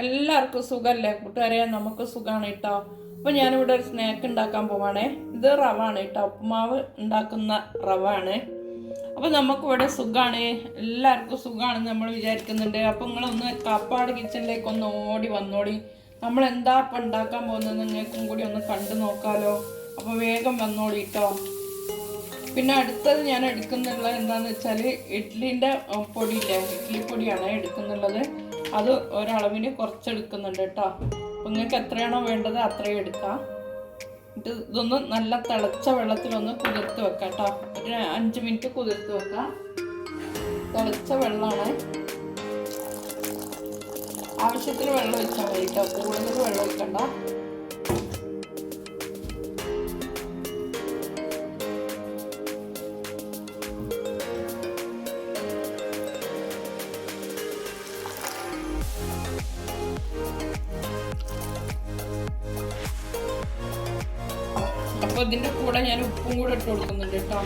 എല്ലാവർക്കും സുഖമല്ലേ കൂട്ടുകാരെ നമുക്ക് സുഖമാണ് കേട്ടോ. അപ്പോൾ ഞാനിവിടെ ഒരു സ്നാക്ക് ഉണ്ടാക്കാൻ പോവാണേ. ഇത് റവ ആണ് കേട്ടോ. ഉപ്പുമാവ് ഉണ്ടാക്കുന്ന റവ ആണ് അപ്പോൾ നമുക്കിവിടെ സുഖമാണ് എല്ലാവർക്കും സുഖമാണെന്ന് നമ്മൾ വിചാരിക്കുന്നുണ്ട്. അപ്പോൾ നിങ്ങളൊന്ന് കാപ്പാട് കിച്ചണിലേക്ക് ഒന്ന് ഓടി വന്നോടി. നമ്മൾ എന്താ ഇപ്പം ഉണ്ടാക്കാൻ പോകുന്നത് നിങ്ങൾക്കും കൂടി ഒന്ന് കണ്ടു നോക്കാലോ. അപ്പോൾ വേഗം വന്നോളി കേട്ടോ. പിന്നെ അടുത്തത് ഞാൻ എടുക്കുന്നുള്ളത് എന്താന്ന് വെച്ചാൽ ഇഡ്ലിന്റെ പൊടിയില്ലേ? ഇഡ്ലി പൊടിയാണ് എടുക്കുന്നുള്ളത്. അത് ഒരളവിന് കുറച്ചെടുക്കുന്നുണ്ട് കേട്ടോ. അപ്പം നിങ്ങൾക്ക് എത്രയാണോ വേണ്ടത് അത്രയും എടുക്കാം. എന്നിട്ട് ഇതൊന്ന് നല്ല തിളച്ച വെള്ളത്തിലൊന്ന് കുതിർത്ത് വെക്കാം കേട്ടോ. ഒരു അഞ്ച് മിനിറ്റ് കുതിർത്ത് വെക്കാം. തിളച്ച വെള്ളമാണ്. ആവശ്യത്തിന് വെള്ളം ഒഴിച്ചാൽ മതി കേട്ടോ. കൂടുതൽ വെള്ളം ഒഴിക്കണ്ട. അപ്പൊ ഇതിന്റെ കൂടെ ഞാൻ ഉപ്പും കൂടെ ഇട്ട് കൊടുക്കുന്നുണ്ട് കേട്ടോ.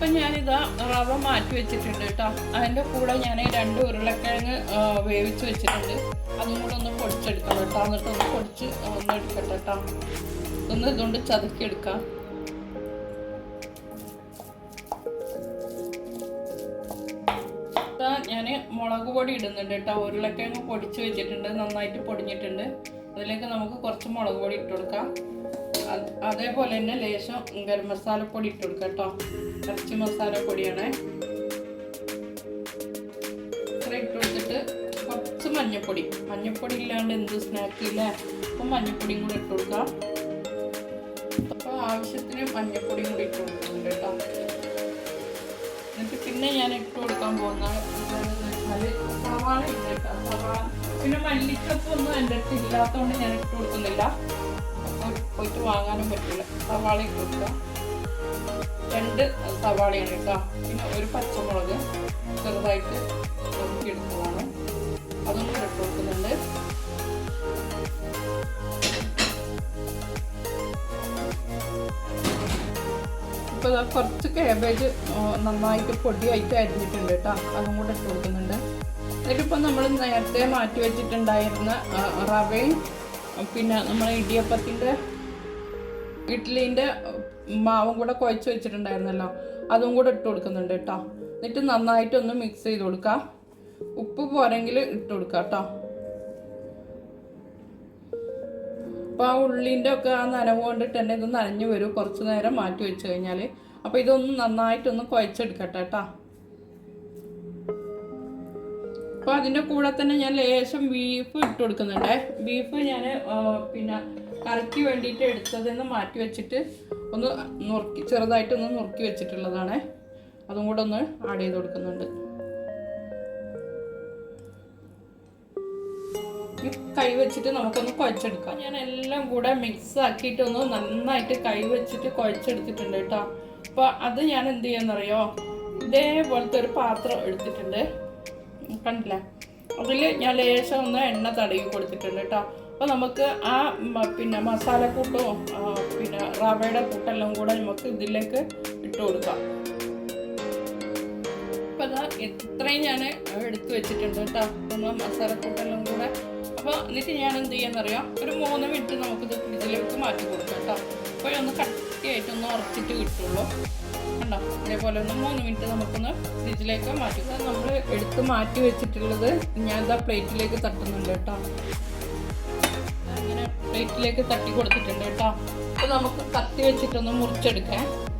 ഇപ്പൊ ഞാനിതാ റവ മാറ്റി വെച്ചിട്ടുണ്ട് കേട്ടോ. അതിന്റെ കൂടെ ഞാൻ രണ്ട് ഉരുളക്കിഴങ്ങ് വേവിച്ച് വെച്ചിട്ടുണ്ട്. അതും കൂടെ ഒന്ന് പൊടിച്ചെടുക്കണം കേട്ടോ. എന്നിട്ട് ഒന്ന് പൊടിച്ച് ഒന്ന് എടുക്കട്ടെ കേട്ടോ. ഒന്ന് ഇതുകൊണ്ട് ചതുക്കി എടുക്കാം ഞാൻ മുളക് പൊടി ഇടുന്നുണ്ട് കേട്ടോ. ഉരുളക്കിഴങ്ങ് പൊടിച്ച് വെച്ചിട്ടുണ്ട്. നന്നായിട്ട് പൊടിഞ്ഞിട്ടുണ്ട്. അതിലേക്ക് നമുക്ക് കുറച്ച് മുളക് പൊടി ഇട്ട് കൊടുക്കാം. അതേപോലെ തന്നെ ലേശം ഗരം മസാലപ്പൊടി പൊടി ഇട്ട് കൊടുക്കുക കേട്ടോ. ഇറച്ചി മസാല പൊടിയാണ്. ഇത്ര ഇട്ട് കൊടുത്തിട്ട് കുറച്ച് മഞ്ഞപ്പൊടി. മഞ്ഞപ്പൊടി ഇല്ലാണ്ട് എന്ത് സ്നാക്ക് ഇല്ല? അപ്പം മഞ്ഞപ്പൊടിയും കൂടെ ഇട്ട് കൊടുക്കാം. അപ്പോൾ ആവശ്യത്തിന് മഞ്ഞപ്പൊടിയും കൂടി ഇട്ട് കൊടുക്കുന്നുണ്ട് കേട്ടോ. എന്നിട്ട് പിന്നെ ഞാൻ ഇട്ട് കൊടുക്കാൻ പോകുന്ന സവാള ഇല്ല കേട്ടോ സവാള പിന്നെ മല്ലിച്ചപ്പൊന്നും എന്റെ അടുത്ത് ഇല്ലാത്തതുകൊണ്ട് ഞാൻ ഇട്ട് കൊടുക്കുന്നില്ല. പോയിട്ട് വാങ്ങാനും പറ്റില്ല. സവാള ഇട്ടു രണ്ട് സവാളയാണ് കേട്ടോ പിന്നെ ഒരു പച്ചമുളക് ചെറുതായിട്ട് എടുത്തതാണ് അതും ഇട്ട് കൊടുക്കുന്നുണ്ട് ഇപ്പോൾ കുറച്ച് കാബേജ് നന്നായിട്ട് പൊടിയായിട്ട് അരിഞ്ഞിട്ടുണ്ട് കേട്ടോ അതും കൂടെ ഇട്ട് കൊടുക്കുന്നുണ്ട്. എന്നിട്ടിപ്പോൾ നമ്മൾ നേരത്തെ മാറ്റി വെച്ചിട്ടുണ്ടായിരുന്ന റവയും പിന്നെ നമ്മളെ ഇടിയപ്പത്തിന്റെ ഇഡ്ഡലീന്റെ മാവും കൂടെ കുഴച്ച് വെച്ചിട്ടുണ്ടായിരുന്നല്ലോ അതും കൂടെ ഇട്ട് കൊടുക്കുന്നുണ്ട് കേട്ടോ. എന്നിട്ട് നന്നായിട്ടൊന്ന് മിക്സ് ചെയ്ത് കൊടുക്കുക ഉപ്പ് പോരെങ്കിൽ ഇട്ട് കൊടുക്കുക കേട്ടോ. അപ്പോൾ ആ ഉള്ളിന്റെ ഒക്കെ ആ നനവ് കൊണ്ടിട്ട് തന്നെ ഇത് നനഞ്ഞു വരും. കുറച്ച് നേരം മാറ്റി വെച്ച് കഴിഞ്ഞാൽ അപ്പോൾ ഇതൊന്ന് നന്നായിട്ടൊന്ന് കുഴച്ചെടുക്കട്ടെ കേട്ടോ. അപ്പോൾ അതിന്റെ കൂടെ തന്നെ ഞാൻ ലേശം ബീഫ് ഇട്ട് കൊടുക്കുന്നുണ്ട്. ബീഫ് ഞാൻ പിന്നെ കറിക്ക് വേണ്ടിയിട്ട് എടുത്തതെന്ന് മാറ്റി വെച്ചിട്ട് ഒന്ന് നുറുക്കി ചെറുതായിട്ടൊന്ന് നുറുക്കി വെച്ചിട്ടുള്ളതാണ്. അതും കൂടെ ഒന്ന് ആഡ് ചെയ്ത് കൊടുക്കുന്നുണ്ട്. കൈ വെച്ചിട്ട് നമുക്കൊന്ന് കുഴച്ചെടുക്കാം. ഞാൻ എല്ലാം കൂടെ മിക്സ് ആക്കിയിട്ട് ഒന്ന് നന്നായിട്ട് കൈ വെച്ചിട്ട് കുഴച്ചെടുത്തിട്ടുണ്ട് കേട്ടോ. അപ്പോൾ അത് ഞാൻ എന്ത് ചെയ്യാന്നറിയോ? ഇതേപോലത്തെ ഒരു പാത്രം എടുത്തിട്ടുണ്ട്. കണ്ടില്ലേ? അതിൽ ഞാൻ ലേശം ഒന്ന് എണ്ണ തടവി കൊടുത്തിട്ടുണ്ട് കേട്ടോ അപ്പോൾ നമുക്ക് ആ പിന്നെ മസാലക്കൂട്ടും പിന്നെ റവയുടെ കൂട്ടെല്ലാം കൂടെ നമുക്ക് ഇതിലേക്ക് ഇട്ട് കൊടുക്കാം. അപ്പോൾ അതാ ഇത്രയും ഞാൻ എടുത്ത് വെച്ചിട്ടുണ്ട് കേട്ടോ ഒന്ന് മസാലക്കൂട്ടെല്ലാം കൂടെ. അപ്പോൾ എന്നിട്ട് ഞാൻ എന്ത് ചെയ്യാന്നറിയാം? ഒരു മൂന്ന് മിനിറ്റ് നമുക്കിത് ഫ്രിഡ്ജിലേക്ക് മാറ്റി കൊടുക്കാം കേട്ടോ അപ്പോൾ ഒന്ന് കട്ടിയായിട്ടൊന്ന് ഉറച്ചിട്ട് കിട്ടുള്ളൂ. കണ്ടോ ഇതേപോലെ ഒന്ന് മൂന്ന് മിനിറ്റ് നമുക്കൊന്ന് ഫ്രിഡ്ജിലേക്ക് മാറ്റി. നമ്മൾ എടുത്ത് മാറ്റി വെച്ചിട്ടുള്ളത് ഞാൻ ഇതാ പ്ലേറ്റിലേക്ക് തട്ടുന്നുണ്ട് കേട്ടോ. അങ്ങനെ പ്ലേറ്റിലേക്ക് തട്ടി കൊടുത്തിട്ടുണ്ട് കേട്ടോ. അപ്പോൾ നമുക്ക് കത്തി വെച്ചിട്ടൊന്ന് മുറിച്ചെടുക്കാം.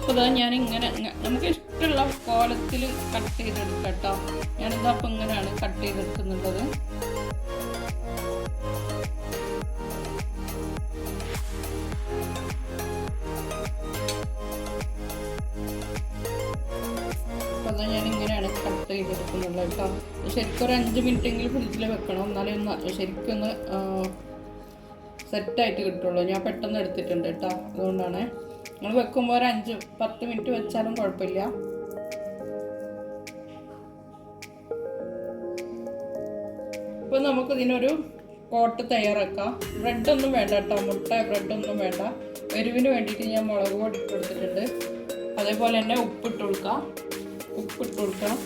അപ്പോൾ ഇതാ ഞാൻ ഇങ്ങനെ ഇങ്ങ- നമുക്ക് ഇഷ്ടമുള്ള കോലത്തിൽ കട്ട് ചെയ്തെടുക്കാം കേട്ടോ. ഞാനിതാ അപ്പം ഇങ്ങനെയാണ് കട്ട് ചെയ്തെടുക്കുന്നുള്ളത് അതാ ഞാൻ ഇങ്ങനെയാണ് കട്ട് ചെയ്തെടുക്കുന്നുള്ളത് കേട്ടോ. ശരിക്കും ഒരു അഞ്ച് മിനിറ്റ് എങ്കിലും ഫ്രിഡ്ജിൽ വെക്കണം. എന്നാലേ ഒന്ന് ശരിക്കും ഒന്ന് സെറ്റായിട്ട് കിട്ടുള്ളൂ. ഞാൻ പെട്ടെന്ന് എടുത്തിട്ടുണ്ട് കേട്ടോ. അതുകൊണ്ടാണ്. നിങ്ങൾ വെക്കുമ്പോൾ ഒരു അഞ്ച് പത്ത് മിനിറ്റ് വെച്ചാലും കുഴപ്പമില്ല. നമുക്ക് ഇതിനൊരു കോട്ട് തയ്യാറാക്കാം. ബ്രെഡൊന്നും വേണ്ട കേട്ടോ. മുട്ട ബ്രെഡൊന്നും വേണ്ട. എരിവിന് വേണ്ടിയിട്ട് ഞാൻ മുളക് പൊടി ഇട്ട് കൊടുത്തിട്ടുണ്ട്. അതേപോലെ തന്നെ ഉപ്പിട്ട് കൊടുക്കാം. ഉപ്പിട്ട് കൊടുക്കണം.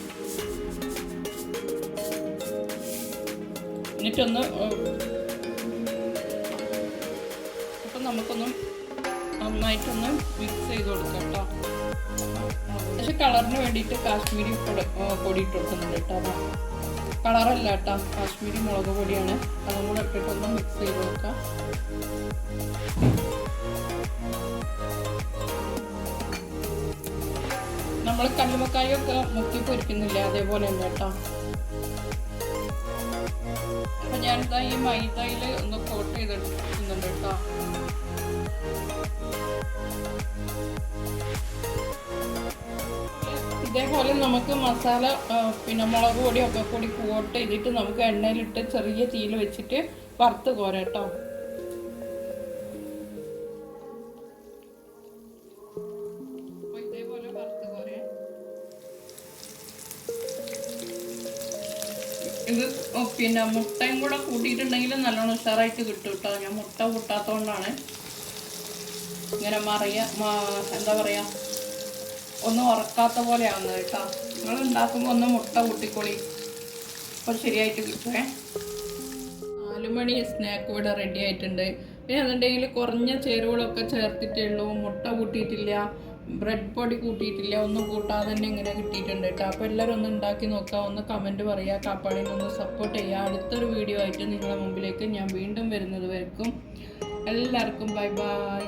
എന്നിട്ടൊന്ന് അപ്പം നമുക്കൊന്ന് നന്നായിട്ടൊന്ന് മിക്സ് ചെയ്ത് കൊടുക്കാം കേട്ടോ. പക്ഷെ കളറിന് വേണ്ടിയിട്ട് കാശ്മീരി പൊടി പൊടി ഇട്ട് കൊടുക്കുന്നുണ്ട് കേട്ടോ കളറല്ല കേട്ടോ കാശ്മീരി മുളക് പൊടിയാണ്. അതും കൂടെ ഇട്ടിട്ടൊന്ന് മിക്സ് ചെയ്ത് കൊടുക്കാം. നമ്മൾ കല്ലുമക്കായൊക്കെ മുക്കി പൊരിക്കുന്നില്ലേ? അതേപോലെ തന്നെ കേട്ടോ. അപ്പൊ ഞാനിതാ ഈ മൈദയിൽ ഒന്ന് കോട്ട് ചെയ്തെടുക്കുന്നുണ്ട് കേട്ടോ. ഇതേപോലെ നമുക്ക് മസാല പിന്നെ മുളക് പൊടിയൊക്കെ കൂടി കോട്ട് ചെയ്തിട്ട് നമുക്ക് എണ്ണയിലിട്ട് ചെറിയ തീയിൽ വെച്ചിട്ട് വറുത്ത് കോരാം കേട്ടോ. ഇത് പിന്നെ മുട്ടയും കൂടെ കൂട്ടിയിട്ടുണ്ടെങ്കിൽ നല്ലോണം ഉഷാറായിട്ട് കിട്ടും കേട്ടോ. ഞാൻ മുട്ട കൂട്ടാത്തതുകൊണ്ടാണ് ഇങ്ങനെ മറിയ എന്താ പറയുക ഒന്നും ഉറക്കാത്ത പോലെ ആവുന്നത് കേട്ടോ. നിങ്ങൾ ഉണ്ടാക്കുമ്പോൾ ഒന്ന് മുട്ട കൂട്ടിക്കൊളി. അപ്പോൾ ശരിയായിട്ട് കിട്ടുമേ നാലുമണി സ്നാക്ക് ഇവിടെ റെഡി ആയിട്ടുണ്ട്. പിന്നെ അതുണ്ടെങ്കിൽ കുറഞ്ഞ ചേരുവകളൊക്കെ ചേർത്തിട്ടേ ഉള്ളൂ. മുട്ട കൂട്ടിയിട്ടില്ല. ബ്രെഡ് പൊടി കൂട്ടിയിട്ടില്ല ഒന്നും കൂട്ടാതെ തന്നെ ഇങ്ങനെ കിട്ടിയിട്ടുണ്ട് കേട്ടോ. അപ്പോൾ എല്ലാവരും ഒന്ന് ഉണ്ടാക്കി നോക്കുക ഒന്ന് കമന്റ് പറയുക കാപ്പാടിനെ ഒന്ന് സപ്പോർട്ട് ചെയ്യുക അടുത്തൊരു വീഡിയോ ആയിട്ട് നിങ്ങളുടെ മുമ്പിലേക്ക് ഞാൻ വീണ്ടും വരുന്നത് വരക്കും എല്ലാവർക്കും ബൈ ബൈ